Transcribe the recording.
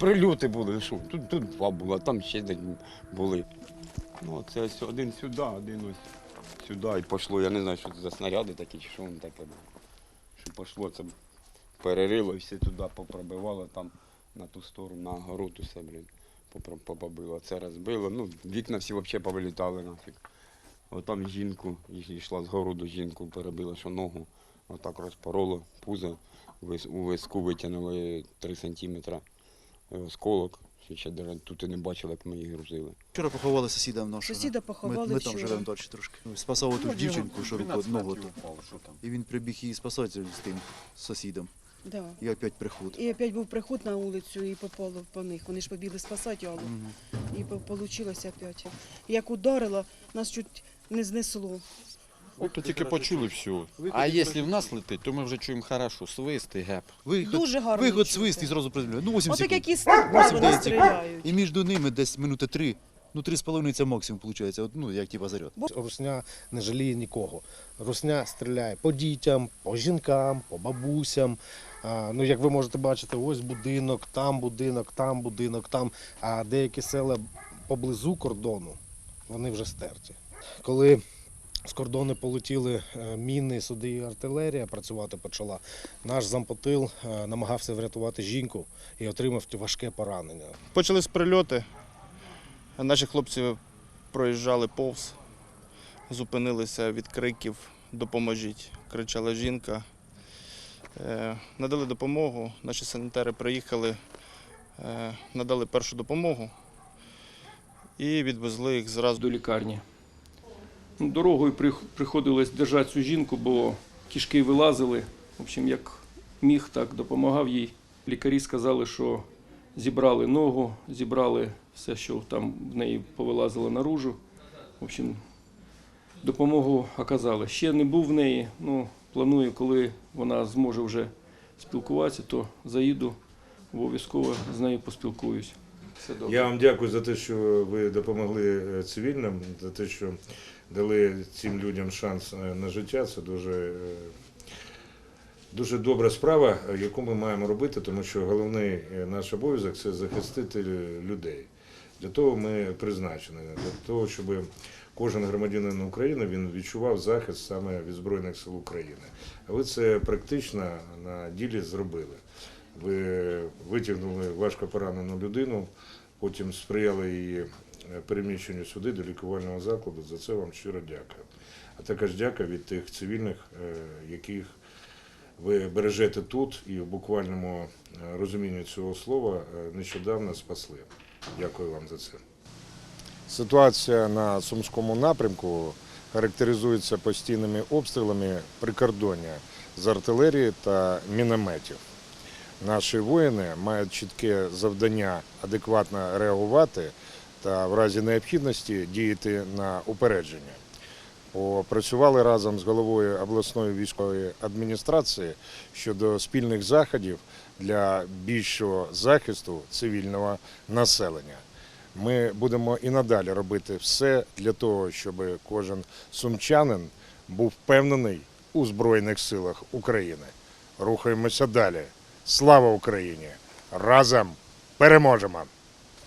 прильоти були. Що? Тут, тут два було, а там ще були. Ну, це один сюди, один ось сюди і пішло. Я не знаю, що це за снаряди такі, чи що воно таке було. Що пішло, це перерило і все туди попробивало, там на ту сторону, на город усе, блін, попро- Це розбило. Ну, вікна всі взагалі повилітали нафіг. Отам жінку, йшла з городу, жінку перебила, що ногу, отак розпороло, пузо, у виску витягнули 3 сантиметри осколок. Ще, тут і не бачили, як ми їх грузили. Вчора поховали сусіда нашого. Сусіда Ми, поховали ми там живемо далі трошки. Спасав ту дівчинку, що ногу. ту. І він прибіг її спасати з тим сусідом. Да. І опять приход. І опять був приход на вулицю і попало по них. Вони ж побігли спасати Аллу. І вийшло опять. Як ударило, нас чуть не знесло. Ми тільки почули все. А якщо в нас летить, то ми вже чуємо хорошо, свист і геп. Виход, Дуже гарно виход чути. свист і зразу приземляє. Ну 8 Отак секунд. як і снайпер вони стріляють. І між ними десь минути три. Ну, три з половиною це максимум виходить. От, ну, як типа заряд. Русня не жаліє нікого. Русня стріляє по дітям, по жінкам, по бабусям. А, ну, як ви можете бачити, ось будинок, там будинок, там будинок, там. А деякі села поблизу кордону вони вже стерті. Коли з кордону полетіли е, міни, суди і артилерія працювати почала, наш зампотил е, намагався врятувати жінку і отримав важке поранення. Почались прильоти. Наші хлопці проїжджали повз, зупинилися від криків Допоможіть! кричала жінка. Е, Надали допомогу, наші санітари приїхали, надали першу допомогу і відвезли їх зразу до лікарні. Ну, Дорогою приходилось держати цю жінку, бо кішки вилазили. В общем, як міг, так допомагав їй. Лікарі сказали, що зібрали ногу, зібрали все, що там в неї повилазило наружу. В общем, допомогу оказали. Ще не був в неї. Ну, планую, коли вона зможе вже спілкуватися, то заїду обов'язково з нею поспілкуюсь. Я вам дякую за те, що ви допомогли е, цивільним, за те, що дали цим людям шанс е, на життя. Це дуже, е, дуже добра справа, яку ми маємо робити, тому що головний наш обов'язок це захистити людей. Для того ми призначені, для того, щоб кожен громадянин України він відчував захист саме від Збройних сил України. А ви це практично на ділі зробили. Ви витягнули важко поранену людину, потім сприяли її е, переміщенню сюди до лікувального закладу. За це вам щиро дякую. А також дяка від тих цивільних, е, яких ви бережете тут і в буквальному е, розумінні цього слова нещодавно спасли. Дякую вам за це. Ситуація на Сумському напрямку характеризується постійними обстрілами прикордоння з артилерії та мінометів. Наші воїни мають чітке завдання адекватно реагувати та в разі необхідності діяти на упередження. Попрацювали разом з головою обласної військової адміністрації щодо спільних заходів для більшого захисту цивільного населення. Ми будемо і надалі робити все для того, щоб кожен сумчанин був впевнений у Збройних силах України. Рухаємося далі. Слава Україні! Разом переможемо!